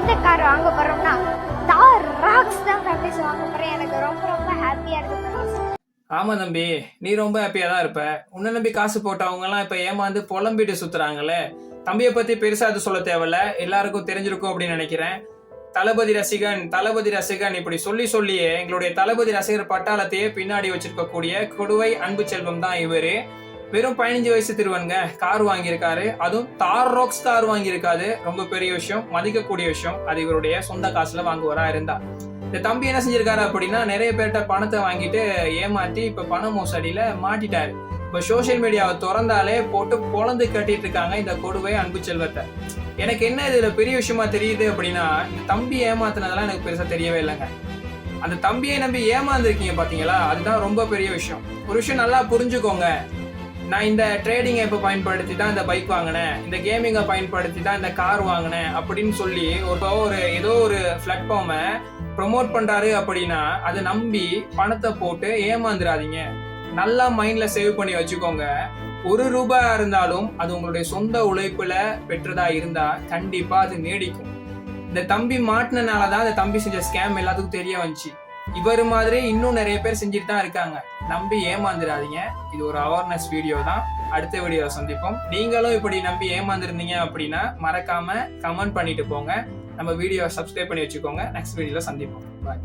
எந்த கார் வாங்க போறோம்னா தார் ராக்ஸ் தான் ஃபேமிலிஸ் வாங்க போறேன். எனக்கு ரொம்ப ரொம்ப ஹாப்பியா இருக்கு ஆமா தம்பி நீ ரொம்ப ஹாப்பியா தான் இருப்ப. உன்ன நம்பி காசு போட்டவங்க எல்லாம் இப்ப ஏமாந்து புலம்பிட்டு சுத்துறாங்களே தம்பியை பத்தி பெருசா அது சொல்ல தேவையில்ல. எல்லாருக்கும் தெரிஞ்சிருக்கும் அப்படின்னு நினைக்கிறேன். தளபதி ரசிகன் தளபதி ரசிகன் இப்படி சொல்லி சொல்லியே எங்களுடைய தளபதி ரசிகர் பட்டாளத்தையே பின்னாடி வச்சிருக்கக்கூடிய கொடுவை அன்பு செல்வம் தான் இவரு. வெறும் பதினஞ்சு வயசு திருவனுங்க. கார் வாங்கியிருக்காரு. அதுவும் தார் ரோக்ஸ் கார் வாங்கியிருக்காரு. ரொம்ப பெரிய விஷயம். மதிக்கக்கூடிய விஷயம். அது இவருடைய சொந்த காசுல வாங்குவரா இருந்தா. இந்த தம்பி என்ன செஞ்சிருக்காரு அப்படின்னா நிறைய பேர்கிட்ட பணத்தை வாங்கிட்டு ஏமாத்தி இப்ப பண மோசடியில மாட்டிட்டாரு. இப்ப சோஷியல் மீடியாவை திறந்தாலே போட்டு பொழந்து கட்டிட்டு இருக்காங்க இந்த கொடுவை அன்பு செல்வத்தை. எனக்கு என்ன இதுல பெரிய விஷயமா தெரியுது அப்படின்னா இந்த தம்பி ஏமாத்தினதெல்லாம் எனக்கு பெருசா தெரியவே இல்லைங்க. அந்த தம்பியை நம்பி ஏமாந்துருக்கீங்க பாத்தீங்களா? அதுதான் ரொம்ப பெரிய விஷயம். ஒரு விஷயம் நல்லா புரிஞ்சுக்கோங்க. நான் இந்த ட்ரேடிங்கை இப்போ பயன்படுத்தி தான் இந்த பைக் வாங்கினேன். இந்த கேமிங்கை பயன்படுத்தி தான் இந்த கார் வாங்கினேன் அப்படின்னு சொல்லி ஒரு ஒரு ஏதோ ஒரு பிளாட்ஃபார்மை ப்ரொமோட் பண்ணுறாரு அப்படின்னா அதை நம்பி பணத்தை போட்டு ஏமாந்துடாதீங்க நல்லா மைண்டில் சேவ் பண்ணி வச்சுக்கோங்க. ஒரு ரூபாய் இருந்தாலும் அது உங்களுடைய சொந்த உழைப்புல பெற்றதா இருந்தா கண்டிப்பா அது நீடிக்கும். இந்த தம்பி மாட்டினனால தான் அந்த தம்பி செஞ்ச ஸ்கேம் எல்லாத்துக்கும் தெரிய வந்துச்சு. இவர் மாதிரி இன்னும் நிறைய பேர் செஞ்சுட்டு தான் இருக்காங்க. நம்பி ஏமாந்துடாதீங்க இது ஒரு அவேர்னஸ் வீடியோ தான். அடுத்த வீடியோவை சந்திப்போம். நீங்களும் இப்படி நம்பி ஏமாந்துருந்தீங்க அப்படின்னா மறக்காம கமெண்ட் பண்ணிட்டு போங்க. நம்ம வீடியோவை சப்ஸ்கிரைப் பண்ணி வச்சுக்கோங்க. நெக்ஸ்ட் வீடியோல சந்திப்போம். பாய்